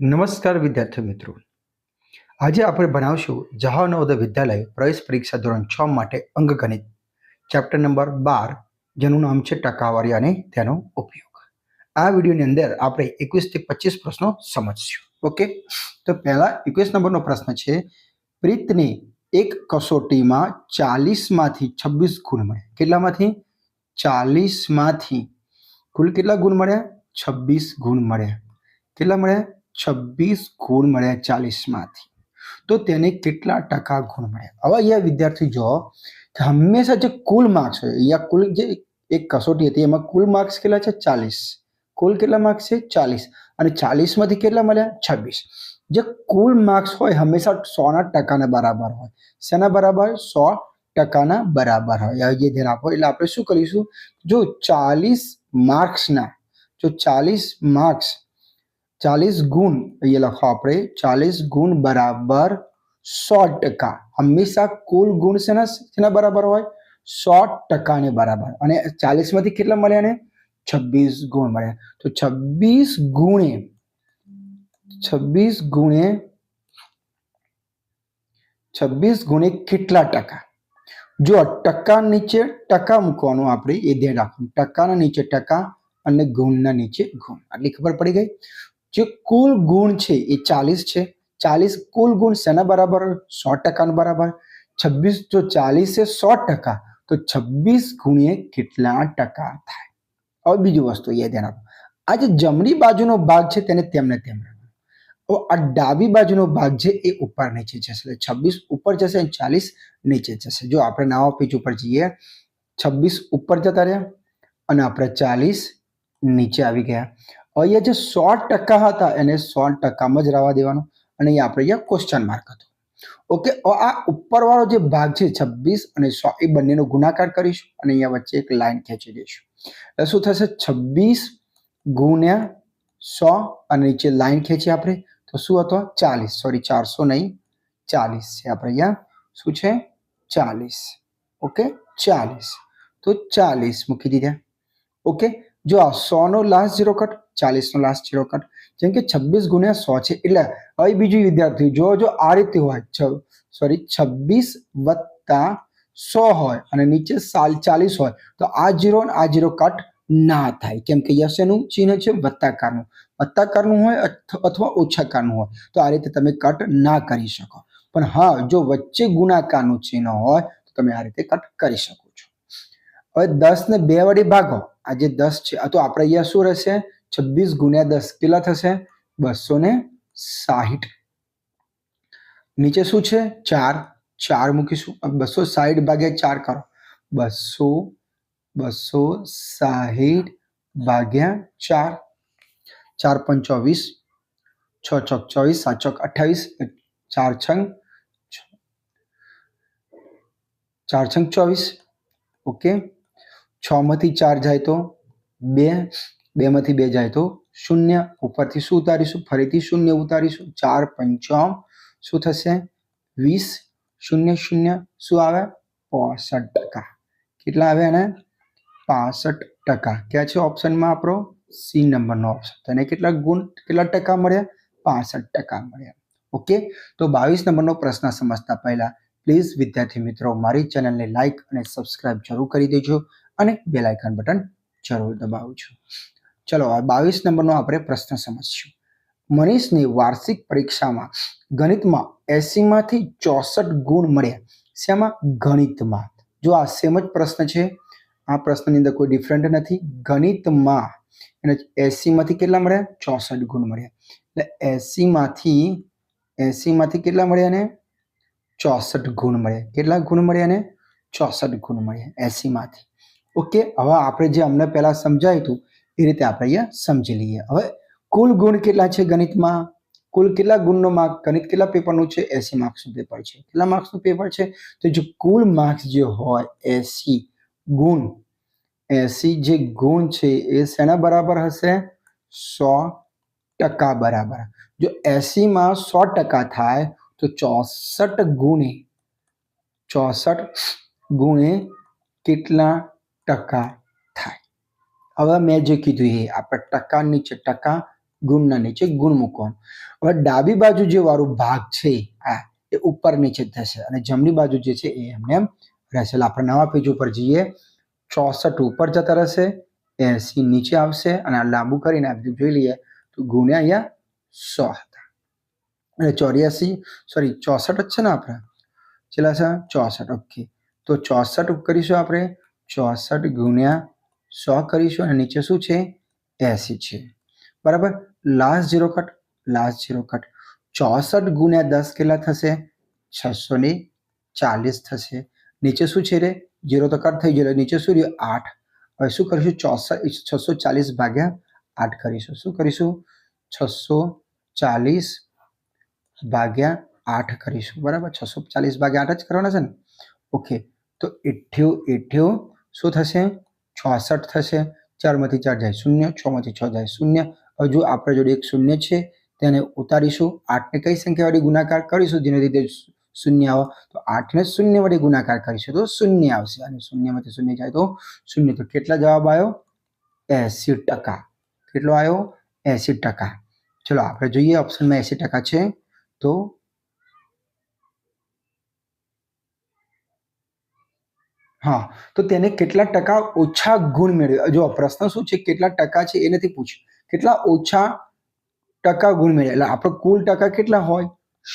નમસ્કાર વિદ્યાર્થી મિત્રો. આજે આપણે ભણાવશું જવાહર નવોદય વિદ્યાલય પ્રવેશ પરીક્ષા ધોરણ છ માટે અંકગણિત ચેપ્ટર નંબર બાર, જેનું નામ છે ટકાવારી અને તેનો ઉપયોગ. આ વિડીયોની અંદર આપણે એકવીસથી પચીસ પ્રશ્નો સમજશું. ઓકે? તો પહેલા એકવીસ નંબરનો પ્રશ્ન છે, પ્રીતને એક કસોટીમાં ચાલીસમાંથી છવ્વીસ ગુણ મળ્યા. કેટલામાંથી? ચાલીસમાંથી. કુલ કેટલા ગુણ મળ્યા? છવ્વીસ ગુણ મળ્યા. કેટલા મળ્યા? છવ્વીસ ગુણ મળ્યા ચાલીસમાંથી. તો તેને કેટલા ટકા ગુણ મળ્યા? હવે અહીંયા વિદ્યાર્થી જો કે હંમેશા જે કુલ માર્ક્સ હોય, અહીંયા કુલ જે એક કસોટી હતી, એમાં કુલ માર્ક્સ કેટલા છે? ચાલીસ. કુલ કેટલા માર્ક્સ છે? ચાલીસ. અને ચાલીસમાંથી કેટલા મળ્યા? છવ્વીસ. જે કુલ માર્ક્સ હોય, હંમેશા સોના ટકાના બરાબર હોય. શેના બરાબર? સો ટકાના બરાબર હોય. આ ધ્યાન આપો, એટલે આપણે શું કરીશું? જો ચાલીસ માર્ક્સના જો ચાલીસ માર્ક્સ ચાલીસ ગુણ અહીંયા લખો આપણે. ચાલીસ ગુણ બરાબર સો ટકા. હંમેશા કુલ ગુણ શેના શેના બરાબર હોય? સો ટકાને બરાબર. અને ચાલીસમાંથી કેટલા મળ્યા ને? છવ્વીસ ગુણ મળ્યા. તો છવ્વીસ ગુણે છવ્વીસ ગુણે છવ્વીસ ગુણે કેટલા ટકા? જો ટકા નીચે ટકા મૂકવાનું આપણે, એ ધ્યાન રાખવાનું. ટકાના નીચે ટકા અને ગુણના નીચે ગુણ. આટલી ખબર પડી ગઈ? જે કુલ ગુણ છે એ ચાલીસ છે. ચાલીસ કુલ ગુણ શેના બરાબર? સો ટકાના બરાબર. છવ્વીસ જો ચાલીસ છે સો ટકા. તો છવ્વીસ ગુણ્યે કેટલા ટકા થાય? હવે બીજી વસ્તુ એ ધ્યાન આપો આ જે જમણી બાજુનો ભાગ છે તેને તેમને તેમ રાખવાનો આ ડાબી બાજુનો ભાગ છે એ ઉપર નીચે જશે. એટલે છવ્વીસ ઉપર જશે અને ચાલીસ નીચે જશે. જો આપણે નવા પેજ ઉપર જઈએ, છવ્વીસ ઉપર જતા રહ્યા અને આપણે ચાલીસ નીચે આવી ગયા. અહીંયા જે સો ટકા હતા એને સો ટકામાં જ રહેવા દેવાનું. અને અહીંયા આપણે અહીંયા ક્વેશ્ચન માર્ક હતો. ઓકે આ ઉપરવાળો જે ભાગ છે છવ્વીસ અને સો, એ બંનેનો ગુણાકાર કરીશું અને અહીંયા વચ્ચે એક લાઈન ખેંચી દઈશું. એટલે શું થશે? છવ્વીસ ગુણ્યા સો અને નીચે લાઈન ખેંચી આપણે. તો શું હતો? ચાલીસ. સોરી ચારસો નહીં. ચાલીસ છે આપણે અહીંયા. શું છે? ચાલીસ. ઓકે ચાલીસ. તો ચાલીસ મૂકી દીધા. ઓકે જો આ સોનો લાસ્ટ ઝીરો કટ ચાલીસ નો લાસ્ટ જીરો કટ જેમ કે છવ્વીસ ગુણ્યા સો છે. એટલે હવે બીજું વિદ્યાર્થી, જો જો આ રીતે હોય સોરી છવ્વીસ વત્તા સો હોય અને નીચે સાલ ચાલીસ હોય, તો આ જીરો આ જીરો કટ ના થાય. કેમ કે યશનું ચિહ્ન છે વત્તાકારનું. વત્તાકારનું હોય અથવા ઓછાકારનું હોય. તો આ રીતે તમે કટ ના કરી શકો. પણ હા, જો વચ્ચે ગુણાકારનું ચિહ્ન હોય, તો તમે આ રીતે કટ કરી શકો છો. હવે દસ ને બે વડે ભાગો. આ જે દસ છે તો આપણે અહીંયા શું રહેશે? છવ્વીસ ગુણ્યા દસ કેટલા થશે બસો ને સાહીઠ નીચે શું છે ચાર ચાર મૂકીશું બસો સાહીઠ ભાગ્યા ચાર કરો બસો બસો સાહીઠ ભાગ્યા ચાર ચાર પંચ ચોવીસ છ ચોક ચોવીસ સાત ચોક અઠ્ઠાવીસ ચાર છંગ ચાર છંગ ચોવીસ ઓકે છ માંથી ચાર જાય તો બે બે માંથી બે જાય તો શૂન્ય. ઉપરથી શું ઉતારીશું? ફરીથી શૂન્ય ઉતારીશું. ચાર પંચાવન શું થશે? વીસ. શૂન્ય શૂન્ય. શું આવે? પોસઠ ટકા. કેટલા આવે એને? પાસઠ ટકા. ક્યાં છે ઓપ્શનમાં આપણો? સી નંબરનો ઓપ્શન. તેને કેટલા ગુણ, કેટલા ટકા મળ્યા? પાસઠ ટકા મળ્યા. ઓકે? તો બાવીસ નંબરનો પ્રશ્ન સમજતા પહેલા પ્લીઝ વિદ્યાર્થી મિત્રો મારી ચેનલને લાઇક અને સબસ્ક્રાઇબ જરૂર કરી દેજો અને બેલાઇકન બટન જરૂર દબાવું છું ચલો, આ બાવીસ નંબરનો આપણે પ્રશ્ન સમજશું. મનીષની વાર્ષિક પરીક્ષામાં ગણિતમાં એસીમાંથી ચોસઠ ગુણ મળ્યા. શેમાં? ગણિતમાં. જો આ સેમ જ પ્રશ્ન છે, આ પ્રશ્નની અંદર કોઈ ડિફરન્ટ નથી. ગણિતમાં એને એસીમાંથી કેટલા મળ્યા? ચોસઠ ગુણ મળ્યા. એટલે એસીમાંથી એસીમાંથી કેટલા મળ્યા ને ચોસઠ ગુણ મળ્યા. કેટલા ગુણ મળ્યા ને ચોસઠ ગુણ મળ્યા એસીમાંથી. ઓકે, હવે આપણે જે અમને પહેલાં સમજાયું હતું એ રીતે આપણે અહીંયા સમજી લઈએ. હવે કુલ ગુણ કેટલા છે ગણિતમાં? કુલ કેટલા ગુણનો માર્ક? ગણિત કેટલા પેપરનું છે? એસી માર્ક્સનું પેપર છે. કેટલા માર્ક્સનું પેપર છે? તો જે કુલ માર્ક્સ જે હોય, એસી ગુણ, એસી જે ગુણ છે એ શેના બરાબર હશે? સો ટકા બરાબર. જો એસીમાં સો ટકા થાય, તો ચોસઠ ગુણે ચોસઠ ગુણે કેટલા ટકા? થાય હવે મેં જે કીધું એ, આપણે ટકા નીચે ટકા, ગુણના નીચે ગુણ મૂકવાનું. હવે ડાબી બાજુ જે વાળું ભાગ છે, આ, એ ઉપર નીચે થશે. અને જમણી બાજુ જે છે, એ એમને એમ રહેશે. એટલે આપણે નવા પેજ ઉપર જઈએ. ચોસઠ ઉપર જતા રહેશે, એસી નીચે આવશે, અને આ લાંબુ કરીને આપણે જોઈ લઈએ, તો ગુણ્યા અહીંયા સો હતા. અને ચોર્યાસી સોરી ચોસઠ જ છે ને આપણે? છેલ્લા છે, ચોસઠ ઓકે તો ચોસઠ કરીશું આપણે? ચોસઠ ગુણ્યા સો કરીશું અને નીચે શું છે? એસી છે. બરાબર? Last zero cut last zero cut ચોસઠ ગુણ્યા દસ કેટલા થશે? છસો ને ચાલીસ થશે. નીચે શું છે રે? ઝીરો તો કટ થઈ ગયો નીચે શું રહ્યું? આઠ. હવે શું કરીશું? ચોસઠ છસો ચાલીસ ભાગ્યા આઠ કરીશું. શું કરીશું? છસો ચાલીસ ભાગ્યા આઠ કરીશું. બરાબર? છસો ચાલીસ ભાગ્યા આઠ જ કરવાના છે ને? ઓકે. તો એઠ્યો, એઠ્યું શું થશે? ચોસઠ થશે, ચારમાંથી ચાર જાય શૂન્ય, છમાંથી છ જાય શૂન્ય. હજુ આપણે જોડે એક શૂન્ય છે, તેને ઉતારીશું. આઠને કઈ સંખ્યા વડે ગુણાકાર કરીશું? જેને લીધે શૂન્ય આવે. તો આઠને શૂન્ય વડે ગુણાકાર કરીશું તો શૂન્ય આવશે. અને શૂન્યમાંથી શૂન્ય જાય તો શૂન્ય. તો કેટલા જવાબ આવ્યો? એસી ટકા. કેટલો આવ્યો? એસી ટકા. ચલો, આપણે જોઈએ ઓપ્શનમાં એસી ટકા છે. તો હા, તો તેને કેટલા ટકા ઓછા ગુણ મેળવ્યા? જો પ્રશ્ન શું છે? કેટલા ટકા છે? એ નથી પૂછ્યું. કેટલા ઓછા ટકા ગુણ મેળવ્યા? એટલે આપણે કુલ ટકા કેટલા હોય?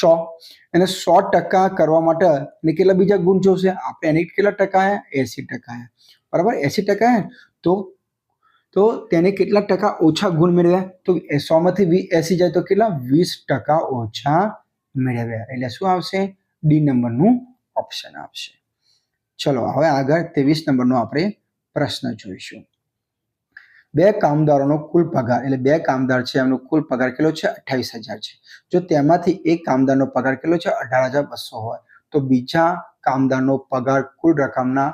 સો. એને સો ટકા કરવા માટે એને કેટલા બીજા ગુણ જોશે? આપણે એને કેટલા ટકા આવ્યા એસી ટકા આવ્યા બરાબર? એસી ટકા તો તો તેને કેટલા ટકા ઓછા ગુણ મેળવ્યા? તો સો માંથી વી, એસી જાય તો કેટલા? વીસ ટકા ઓછા મેળવ્યા. એટલે શું આવશે? ડી નંબરનું ઓપ્શન આવશે. ચલો, હવે આગળ ત્રેવીસ નંબરનો આપણે પ્રશ્ન જોઈશું. બે કામદારોનો કુલ પગાર, એટલે બે કામદાર છે, એમનો કુલ પગાર કેટલો છે? અઠ્યાવીસ હજાર છે. જો તેમાંથી એક કામદારનો પગાર કેટલો છે? અઢાર હજાર બસો હોય. તો બીજા કામદારનો પગાર કુલ રકમના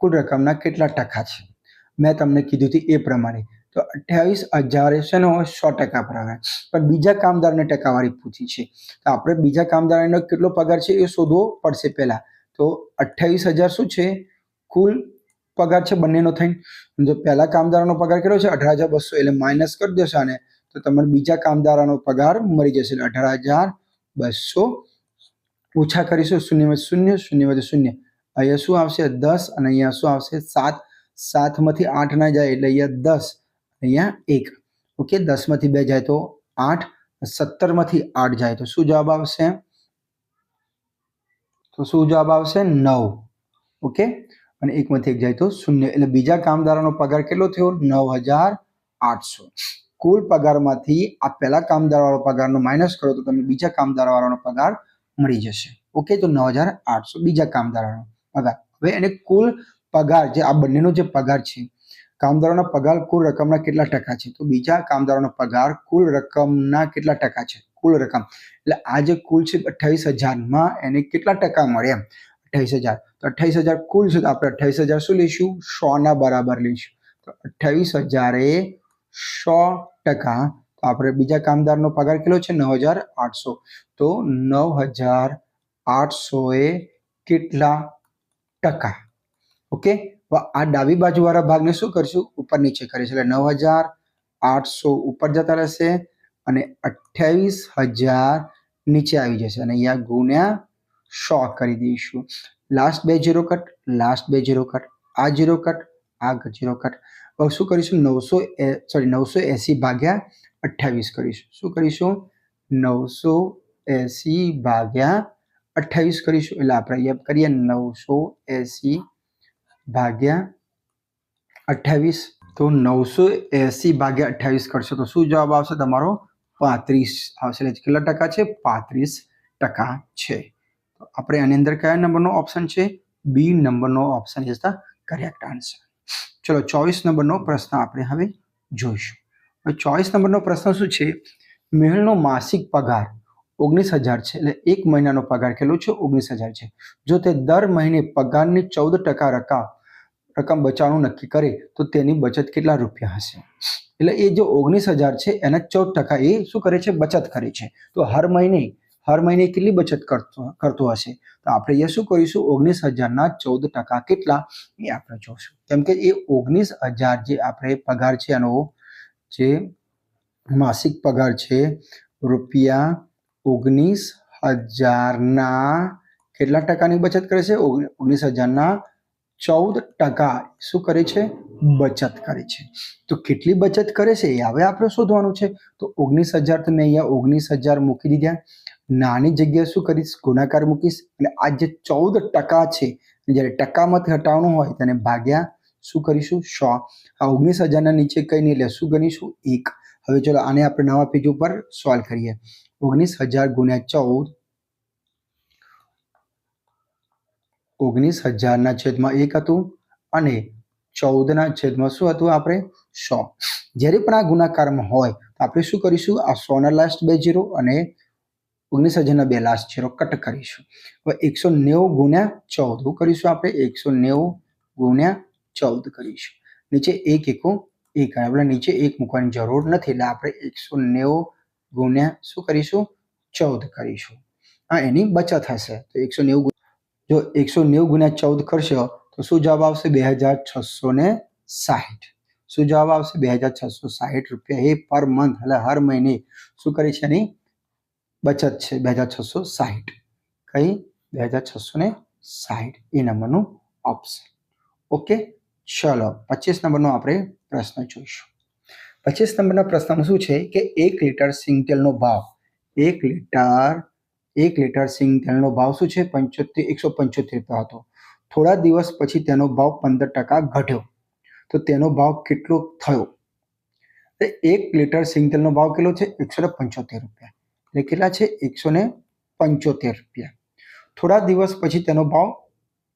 કુલ રકમના કેટલા ટકા છે? મેં તમને કીધું હતું એ પ્રમાણે. તો અઠ્યાવીસ હજાર છે ને હોય? સો ટકા પ્રમાણે. પણ બીજા કામદારને ટકાવારી પૂછી છે. તો આપણે બીજા કામદારનો કેટલો પગાર છે એ શોધવો પડશે પહેલા. તો અઠ્યાવીસ હજાર શું છે? કુલ પગાર છે બંનેનો થઈને. જો પહેલા કામદારોનો પગાર કેટલો છે? અઢાર હજાર બસો. એટલે માઇનસ કરી દેશો આને, તો તમારે બીજા કામદારોનો પગાર મળી જશે. અઢાર હજાર બસો. ઓછા કરીશું શૂન્યમાંથી શૂન્ય શૂન્યમાંથી શૂન્ય. અહીંયા શું આવશે? દસ. અને અહીંયા શું આવશે? સાત. સાતમાંથી આઠ ના જાય એટલે અહીંયા દસ. અહીંયા એક. ઓકે, દસમાંથી બે જાય તો આઠ. સત્તરમાંથી આઠ જાય તો શું જવાબ આવશે? તો શું જવાબ આવશે? નવ. ઓકે? અને એકમાંથી એક જાય તો શૂન્ય. એટલે બીજા કામદારોનો પગાર કેટલો થયો? નવ હજાર આઠસો. કુલ પગારમાંથી આ પહેલા કામદારવાળો પગારનો માઇનસ કરો તો તમને બીજા કામદારવાળાનો પગાર મળી જશે. ઓકે? તો નવ હજાર આઠસો બીજા કામદારોનો પગાર. હવે એને કુલ પગાર જે આ બંનેનો જે પગાર છે, કામદારોના પગાર કુલ રકમના કેટલા ટકા છે? તો બીજા કામદારોનો પગાર કુલ રકમના કેટલા ટકા છે? કુલ રકમ. એટલે આ જે કુલ છે અઠ્યાવીસ હજારમાં એને કેટલા ટકા મળે એમ? અઠ્યાવીસ હજાર. તો અઠ્યાવીસ હજાર કુલ છે તો આપણે અઠ્યાવીસ હજાર શું લઈશું? સોના બરાબર લઈશું. તો અઠ્યાવીસ હજારે સો ટકા. તો આપણે બીજા કામદારનો પગાર કેટલો છે? નવ હજાર આઠસો. તો નવ હજાર આઠસો એ કેટલા ટકા? ઓકે? આ ડાબી બાજુવાળા ભાગને શું કરીશું? ઉપર નીચે કરીશું. એટલે નવ હજાર આઠસો ઉપર જતા રહેશે. અને અઠ્યાવીસ હજાર નીચે આવી જશે. અને અહીંયા ગુણ્યા સો કરી દઈશું. લાસ્ટ બે જીરો કટ લાસ્ટ બે જીરો કટ આ જીરો કટ આ જીરો કટ હવે શું કરીશું? નવસો સોરી નવસો એસી ભાગ્યા અઠ્યાવીસ કરીશું. શું કરીશું? નવસો એસી ભાગ્યા અઠ્યાવીસ કરીશું. એટલે આપણે અહીંયા કરીએ નવસો એસી ભાગ્યા અઠ્યાવીસ. તો નવસો એસી ભાગ્યા અઠ્યાવીસ કરશો તો શું જવાબ આવશે તમારો? પાંત્રીસ આવશે એટલે કેટલા ટકા છે? પાંત્રીસ ટકા છે. તો આપણે આની અંદર કયા નંબરનો ઓપ્શન છે? બી નંબરનો option is the correct answer ચલો, ચોવીસ નંબરનો પ્રશ્ન આપણે હવે જોઈશું. ચોવીસ નંબરનો પ્રશ્ન શું છે? મેહુલનો માસિક પગાર ઓગણીસ હજાર છે. એટલે એક મહિનાનો પગાર કેટલો છે? ઓગણીસ હજાર છે. જો તે દર મહિને પગારની ચૌદ ટકા રકમ રકમ બચાવવાનું નક્કી કરે, તો તેની બચત કેટલા રૂપિયા હશે? એટલે એ જો ઓગણીસ હજાર છે, એના ચૌદ ટકા એ શું કરે છે? બચત કરે છે. તો હર મહિને હર મહિને કેટલી બચત કરતો કરતો હશે? તો આપણે એ શું કરીશું? ઓગણીસ હજારના ચૌદ ટકા કેટલા? એ આપણે જોશું. કેમ કે એ ઓગણીસ હજાર જે આપણે પગાર છે, એનો જે માસિક પગાર છે, રૂપિયા ઓગણીસ હજારના કેટલા ટકાની બચત કરે છે? ઓગ- ઓગણીસ હજારના ચૌદ ટકા શું કરે છે? બચત કરે છે. તો કેટલી બચત કરે છે? એ હવે આપણે શોધવાનું છે. તો ઓગણીસ હજાર તો મેં અહીંયા ઓગણીસ હજાર મૂકી દીધા. નાની જગ્યાએ શું કરીશ? ગુણાકાર મૂકીશ. અને આ જે ચૌદ ટકા છે, જ્યારે ટકામાંથી હટાવવાનું હોય, તેને ભાગ્યા શું કરીશું? સો. આ ઓગણીસ હજારના નીચે કંઈ નહીં, એટલે શું ગણીશું? એક. હવે ચલો આને આપણે નવા પેજ ઉપર સોલ્વ કરીએ. ઓગણીસ હજાર ગુણ્યા ચૌદ ઓગણીસ હજારના છેદમાં એક હતું અને ચૌદના છેદમાં શું હતું આપણે? સો. જ્યારે પણ આ ગુણાકારમાં હોય, તો આપણે શું કરીશું? આ સોના લાસ્ટ બે જીરો અને ઓગણીસ હજારના બે લાસ્ટ જીરો કટ કરીશું. હવે એકસો નેવું ગુણ્યા ચૌદ, શું કરીશું આપણે? એકસો નેવું ગુણ્યા ચૌદ કરીશું. નીચે એક એકો એક આપણે નીચે એક મૂકવાની જરૂર નથી. એટલે આપણે એકસો નેવું ગુણ્યા શું કરીશું? ચૌદ કરીશું. આ એની બચત હશે. તો એકસો નેવું જો એકસો નેવું ગુણ્યા ચૌદ કરશો, તો શું જવાબ આવશે? બે હજાર છસો ને સાહીઠ. શું જવાબ આવશે? બે હજાર છસો સાહીઠ રૂપિયા એ પર મંથ, એટલે હર મહિને. શું કરી છે એની? બચત છે, બે હજાર છસો સાહીઠ. કઈ? બે હજાર છસો ને સાહીઠ. એ નંબરનું ઓપ્શન ઓકે, ચલો, પચીસ નંબરનો આપણે પ્રશ્ન જોઈશું. પચીસ નંબરના પ્રશ્નમાં શું છે કે એક લીટર સિંગતેલનો ભાવ, એક લીટર એક લીટર સિંગ તેલનો ભાવ શું છે? પંચોતેર એકસો પંચોતેર રૂપિયા હતો. થોડા દિવસ પછી તેનો ભાવ પંદર ટકા ઘટ્યો. તો તેનો ભાવ કેટલો થયો? એક લીટર સિંગ તેલનો ભાવ કેટલો છે? એકસો પંચોતેર રૂપિયા. એટલે કેટલા છે? એકસો ને પંચોતેર રૂપિયા. થોડા દિવસ પછી તેનો ભાવ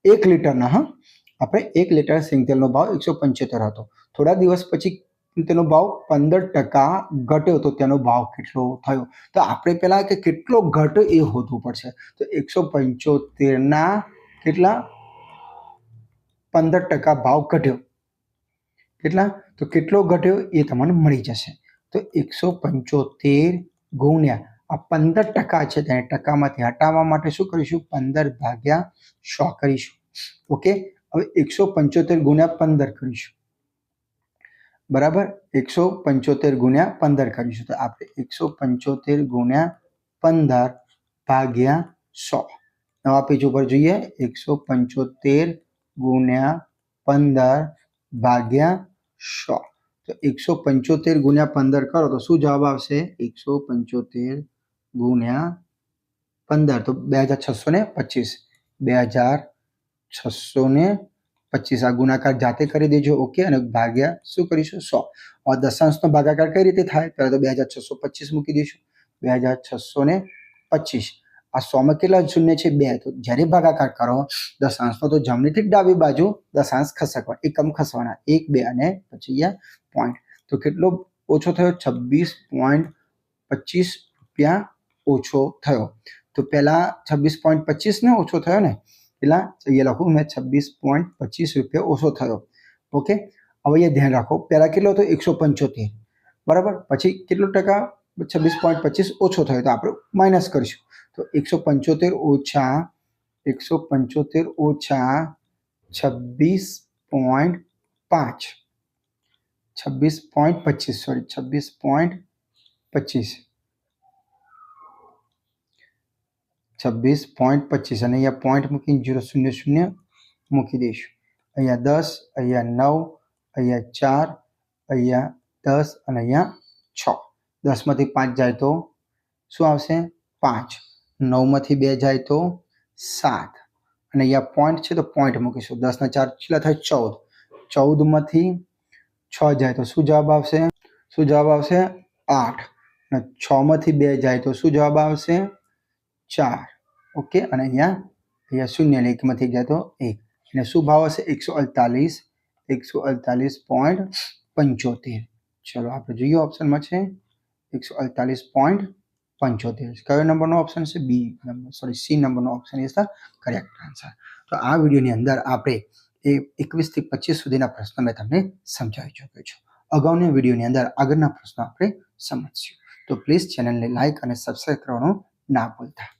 એક લીટરના, હા? આપણે એક લીટર સિંગ તેલનો ભાવ એકસો પંચોતેર હતો. થોડા દિવસ પછી તેનો ભાવ પંદર ટકા ઘટ્યો તો તેનો ભાવ કેટલો થયો? તો આપણે પહેલા કે કેટલો ઘટ્યો એ હોતું પડશે? તો એકસો પંચોતેરના કેટલા? પંદર ટકા ભાવ ઘટ્યો. કેટલા? તો કેટલો ઘટ્યો એ તમને મળી જશે. તો એકસો પંચોતેર ગુણ્યા આ પંદર ટકા છે તેને ટકામાંથી હટાવવા માટે શું કરીશું? પંદર ભાગ્યા સો કરીશું. ઓકે? હવે એકસો પંચોતેર ગુણ્યા પંદર કરીશું. બરાબર? એકસો પંચોતેર ગુણ્યા પંદર કરીશું તો આપણે એકસો પંચોતેર ગુણ્યા પંદર ભાગ્યા સો. નવા પેજ ઉપર જોઈએ. એકસો પંચોતેર ગુણ્યા પંદર ભાગ્યા સો. તો એકસો પંચોતેર ગુણ્યા પંદર કરો તો શું જવાબ આવશે? એકસો પંચોતેર ગુણ્યા પંદર. તો બે હજાર છસો ને પચીસ. બે હજાર છસો ને પચીસ આ ગુણાકાર જાતે કરી દેજો, ઓકે? અને ભાગ્યા શું કરીશું? સો. હવે દશાંશનો ભાગાકાર કઈ રીતે થાય? પહેલાં તો બે હજાર છસો પચીસ મૂકી દઈશું. બે હજાર છસો ને પચીસ. આ સોમાં કેટલા શૂન્ય છે? બે. તો જ્યારે ભાગાકાર કરો, દશાંશનો તો જમણીથી ડાબી બાજુ દશાંશ ખસકવા, એકમ ખસવાના. એક, બે અને પછી અહીંયા પોઈન્ટ તો કેટલો ઓછો થયો? છવ્વીસ પોઈન્ટ પચીસ રૂપિયા ઓછો થયો. તો પહેલા છવ્વીસ પોઈન્ટ પચીસ ને ઓછો થયો ને? પેલા અહીંયા લખું મેં છવ્વીસ પોઈન્ટ પચીસ રૂપિયા ઓછો થયો. ઓકે? હવે અહીંયા ધ્યાન રાખો પહેલા કેટલો હતો? એકસો પંચોતેર. બરાબર? પછી કેટલો ટકા? છવ્વીસ પોઈન્ટ પચીસ ઓછો થયો, તો આપણે માઇનસ કરીશું. તો એકસો પંચોતેર ઓછા, એકસો પંચોતેર ઓછા છવ્વીસ પોઈન્ટ પાંચ. છવ્વીસ પોઈન્ટ પચીસ સોરી છવ્વીસ પોઈન્ટ પચીસ. છવ્વીસ પોઈન્ટ પચીસ અને અહીંયા પોઈન્ટ મૂકીને જીરો શૂન્ય શૂન્ય મૂકી દઈશું અહીંયા દસ અહીંયા નવ અહીંયા ચાર અહીંયા દસ અને અહીંયા છ દસમાંથી પાંચ જાય તો શું આવશે પાંચ નવમાંથી બે જાય તો સાત અને અહીંયા પોઈન્ટ છે તો પોઈન્ટ મૂકીશું દસના ચાર કેટલા થાય ચૌદ ચૌદમાંથી છ જાય તો શું જવાબ આવશે શું જવાબ આવશે આઠ અને છમાંથી બે જાય તો શું જવાબ આવશે ચાર. ઓકે, અને અહીંયા અહીંયા શૂન્ય એટલે એકમાંથી જાય તો એક. અને શું ભાવ હશે? એકસો અડતાલીસ. એકસો અડતાલીસ પોઈન્ટ પંચોતેર. ચલો, આપણે જોઈએ ઓપ્શનમાં છે. એકસો અડતાલીસ પોઈન્ટ પંચોતેર. કયો નંબરનો ઓપ્શન છે? બી નંબર સોરી સી નંબરનો option is the correct answer તો આ વિડીયોની અંદર આપણે એ એકવીસથી પચીસ સુધીના પ્રશ્નો મેં તમને સમજાવી ચૂક્યો છું. અગાઉની વિડીયોની અંદર આગળના પ્રશ્નો આપણે સમજશું. તો પ્લીઝ ચેનલને લાઇક અને સબસ્ક્રાઈબ કરવાનું ના ભૂલતા.